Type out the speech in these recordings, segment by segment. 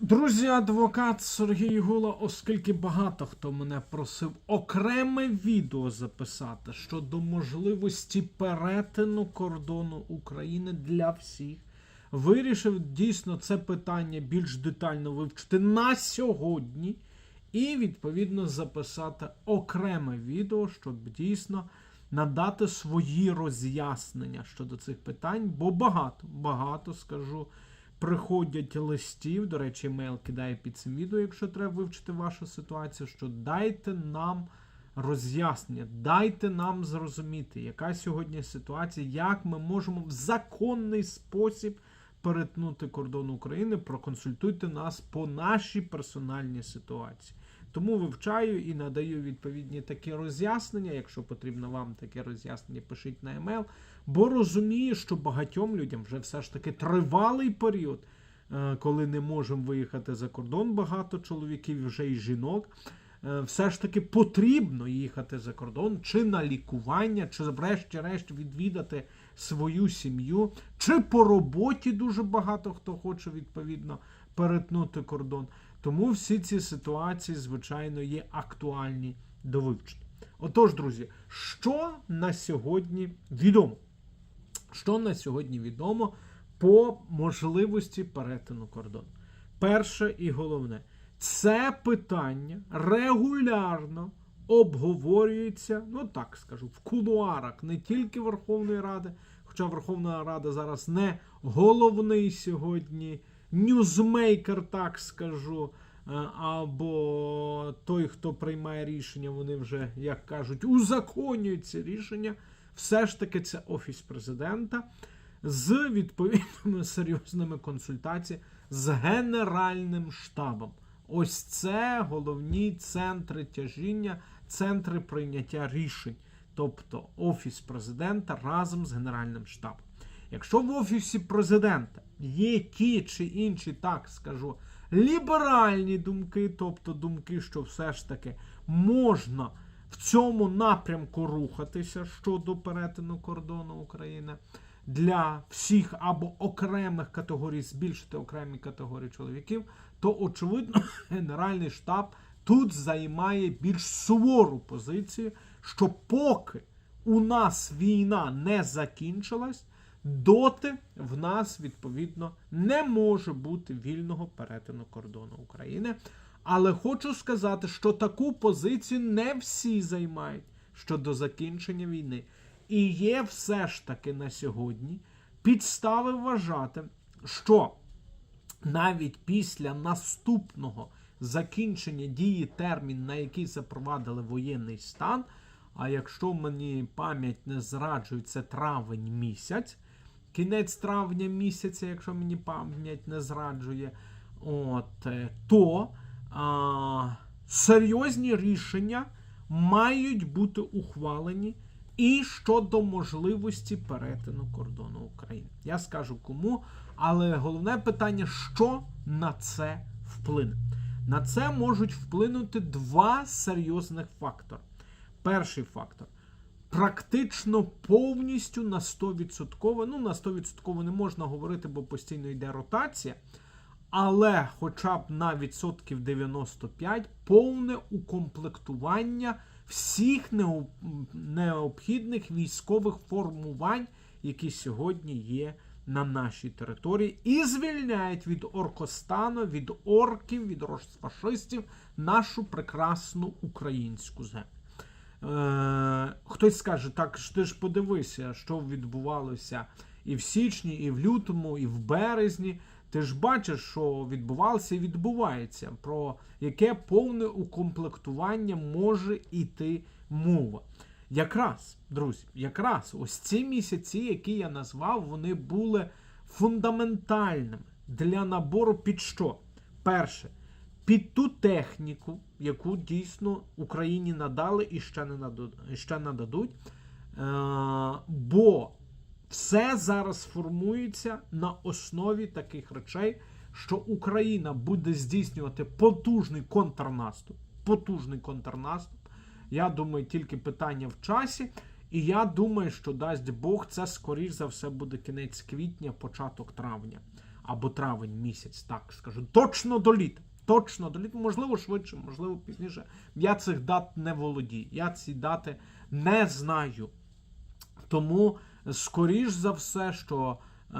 Друзі, адвокат Сергій Гула, оскільки багато хто мене просив окреме відео записати щодо можливості перетину кордону України для всіх, вирішив дійсно це питання більш детально вивчити на сьогодні і відповідно записати окреме відео, щоб дійсно надати свої роз'яснення щодо цих питань, бо багато, багато скажу приходять листів. До речі, мейл кидає під цим відео, якщо треба вивчити вашу ситуацію, що дайте нам роз'яснення, дайте нам зрозуміти, яка сьогодні ситуація, як ми можемо в законний спосіб перетнути кордон України. Проконсультуйте нас по нашій персональній ситуації. Тому вивчаю і надаю відповідні такі роз'яснення. Якщо потрібно вам таке роз'яснення, пишіть на емейл. Бо розумію, що багатьом людям вже все ж таки тривалий період, е, коли не можемо виїхати за кордон, багато чоловіків, вже і жінок. е, Все ж таки потрібно їхати за кордон, чи на лікування, чи врешті-решт відвідати свою сім'ю, чи по роботі дуже багато хто хоче відповідно перетнути кордон. Тому всі ці ситуації, звичайно, є актуальні до вивчення. Отож, друзі, що на сьогодні відомо? Що на сьогодні відомо по можливості перетину кордону? Перше і головне, це питання регулярно обговорюється, ну так скажу, в кулуарах не тільки Верховної Ради, хоча Верховна Рада зараз не головний сьогодні ньюзмейкер, так скажу, е, або той, хто приймає рішення, вони вже, як кажуть, узаконюють ці рішення. Все ж таки, це офіс президента з відповідними серйозними консультаціями з Генеральним штабом. Ось це головні центри тяжіння, центри прийняття рішень, тобто Офіс президента разом з Генеральним штабом. Якщо в Офісі президента є ті чи інші, так скажу, ліберальні думки, тобто думки, що все ж таки можна в цьому напрямку рухатися щодо перетину кордону України для всіх або окремих категорій, збільшити окремі категорії чоловіків, то очевидно Генеральний штаб тут займає більш сувору позицію, що поки у нас війна не закінчилась, доти в нас відповідно не може бути вільного перетину кордону України. Але хочу сказати, що таку позицію не всі займають щодо закінчення війни. І є все ж таки на сьогодні підстави вважати, що навіть після наступного закінчення дії термін, на який запровадили воєнний стан, а якщо мені пам'ять не зраджує, це травень місяць, кінець травня місяця, якщо мені пам'ять не зраджує, от, е, то а, серйозні рішення мають бути ухвалені і щодо можливості перетину кордону України. Я скажу кому, але головне питання, що на це вплине. На це можуть вплинути два серйозних фактори. Перший фактор практично повністю на 100%, ну на 100% не можна говорити, бо постійно йде ротація. Але хоча б на відсотків 95 повне укомплектування всіх необхідних військових формувань, які сьогодні є на нашій території, і звільняють від оркостану, від орків, від розфашистів нашу прекрасну українську землю. Е, хтось скаже, так ти ж подивися, що відбувалося і в січні, і в лютому, і в березні. Ти ж бачиш, що відбувалося і відбувається, про яке повне укомплектування може йти мова. Якраз, друзі, якраз ось ці місяці, які я назвав, вони були фундаментальними для набору під що? Перше, під ту техніку, яку дійсно Україні надали і ще не наду- ще нададуть. Е, бо все зараз формується на основі таких речей, що Україна буде здійснювати потужний контрнаступ. Потужний контрнаступ. Я думаю, тільки питання в часі. І я думаю, що дасть Бог, це скоріш за все буде кінець квітня, початок травня. або травень місяць, так скажу, точно до літа. Точно до літа, можливо, швидше, можливо, пізніше. Я цих дат не володію. Я ці дати не знаю. Тому, скоріш за все, що е,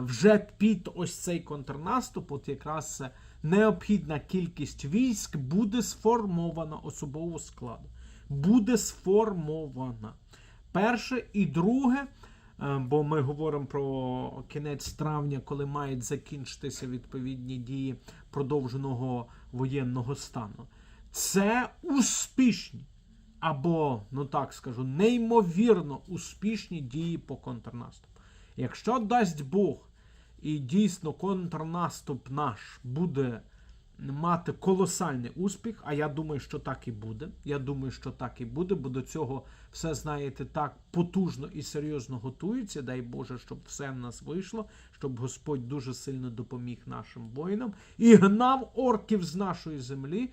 вже під ось цей контрнаступ, от якраз необхідна кількість військ буде сформована особового складу. Буде сформована. Перше і друге, е, бо ми говоримо про кінець травня, коли мають закінчитися відповідні дії продовженого воєнного стану. Це успішні або, ну так скажу, неймовірно успішні дії по контрнаступу. Якщо дасть Бог і дійсно контрнаступ наш буде мати колосальний успіх, а я думаю, що так і буде. Я думаю, що так і буде, бо до цього все, знаєте, так потужно і серйозно готується. Дай Боже, щоб все в нас вийшло, щоб Господь дуже сильно допоміг нашим воїнам і гнав орків з нашої землі.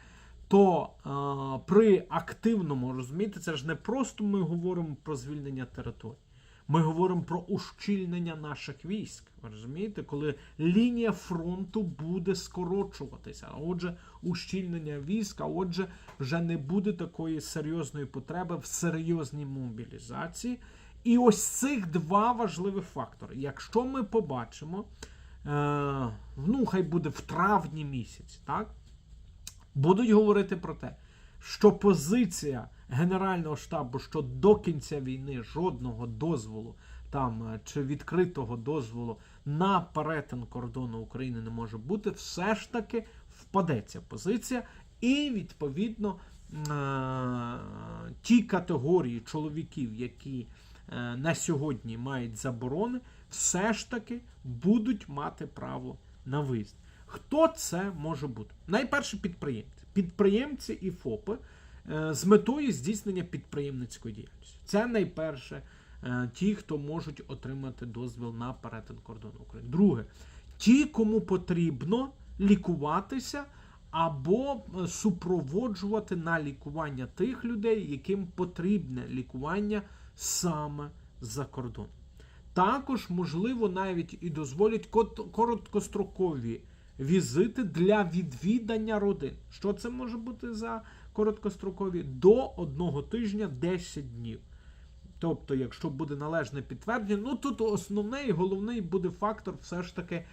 То е, при активному розумієте, це ж не просто ми говоримо про звільнення територій. Ми говоримо про ущільнення наших військ. Ви розумієте, коли лінія фронту буде скорочуватися. А отже, ущільнення військ, а отже, вже не буде такої серйозної потреби в серйозній мобілізації. І ось цих два важливі фактори. Якщо ми побачимо, е, ну хай буде в травні місяці, так? Будуть говорити про те, що позиція Генерального штабу, що до кінця війни жодного дозволу там е, чи відкритого дозволу на перетин кордону України не може бути, все ж таки впаде ця позиція, і відповідно е, ті категорії чоловіків, які е, на сьогодні мають заборони, все ж таки будуть мати право на виїзд. Хто це може бути? Найперше підприємці. Підприємці і ФОПи з метою здійснення підприємницької діяльності. Це найперше е, ті, хто можуть отримати дозвіл на перетин кордону України. Друге, ті, кому потрібно лікуватися або е, супроводжувати на лікування тих людей, яким потрібне лікування саме за кордоном. Також, можливо, навіть і дозволять короткострокові візити для відвідання родин. Що це може бути за короткострокові? До одного тижня 10 днів. Тобто, якщо буде належне підтвердження, ну тут основний і головний буде фактор все ж таки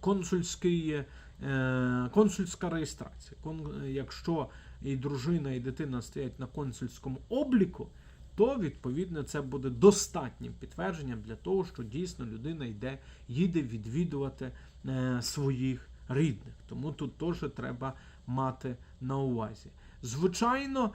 консульський, е, консульська реєстрація. Якщо і дружина, і дитина стоять на консульському обліку, то відповідно це буде достатнім підтвердженням для того, що дійсно людина йде, їде відвідувати е, своїх рідних. Тому тут теж треба мати на увазі. Звичайно, е,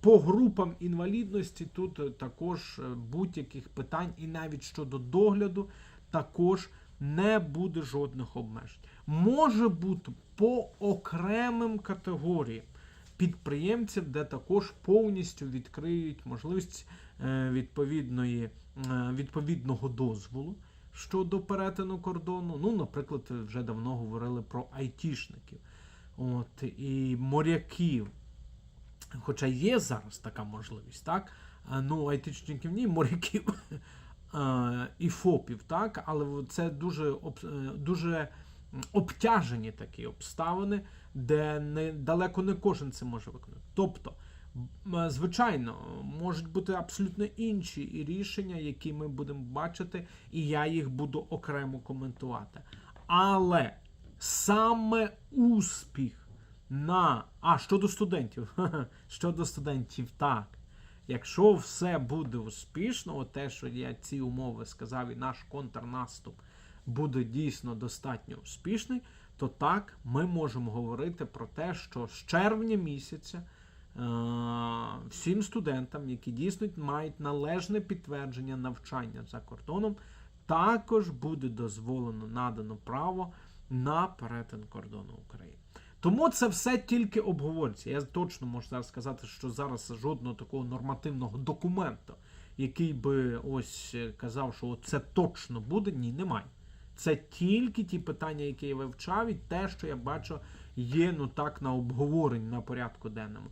по групам інвалідності тут е, також е, будь-яких питань, і навіть щодо догляду, також не буде жодних обмежень. Може бути по окремим категоріям підприємців, де також повністю відкриють можливість відповідної, відповідного дозволу щодо перетину кордону. Ну, наприклад, вже давно говорили про айтішників от, і моряків. Хоча є зараз така можливість, так? Ну, айтішників ні, моряків е, і ФОПів, так? Але це дуже, е, дуже обтяжені такі обставини, де не, далеко не кожен це може виконати. Тобто, звичайно, можуть бути абсолютно інші рішення, які ми будемо бачити, і я їх буду окремо коментувати. Але саме успіх на. А, щодо студентів. щодо студентів, так. Якщо все буде успішно, те, що я ці умови сказав, і наш контрнаступ буде дійсно достатньо успішний, то так ми можемо говорити про те, що з червня місяця е, всім студентам, які дійсно мають належне підтвердження навчання за кордоном, також буде дозволено надано право на перетин кордону України. Тому це все тільки обговорюється. Я точно можу зараз сказати, що зараз жодного такого нормативного документу, який би ось е, казав, що це точно буде, ні, немає. Це тільки ті питання, які я вивчав, і те, що я бачу, є ну так на обговоренні на порядку денному.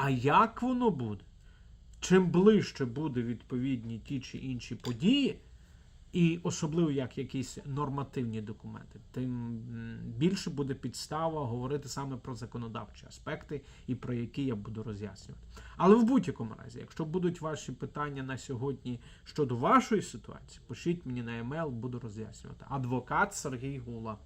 А як воно буде? Чим ближче буде відповідні ті чи інші події, і особливо як якісь нормативні документи, тим більше буде підстава говорити саме про законодавчі аспекти і про які я буду роз'яснювати. Але в будь-якому разі, якщо будуть ваші питання на сьогодні щодо вашої ситуації, пишіть мені на емейл, буду роз'яснювати. Адвокат Сергій Гула.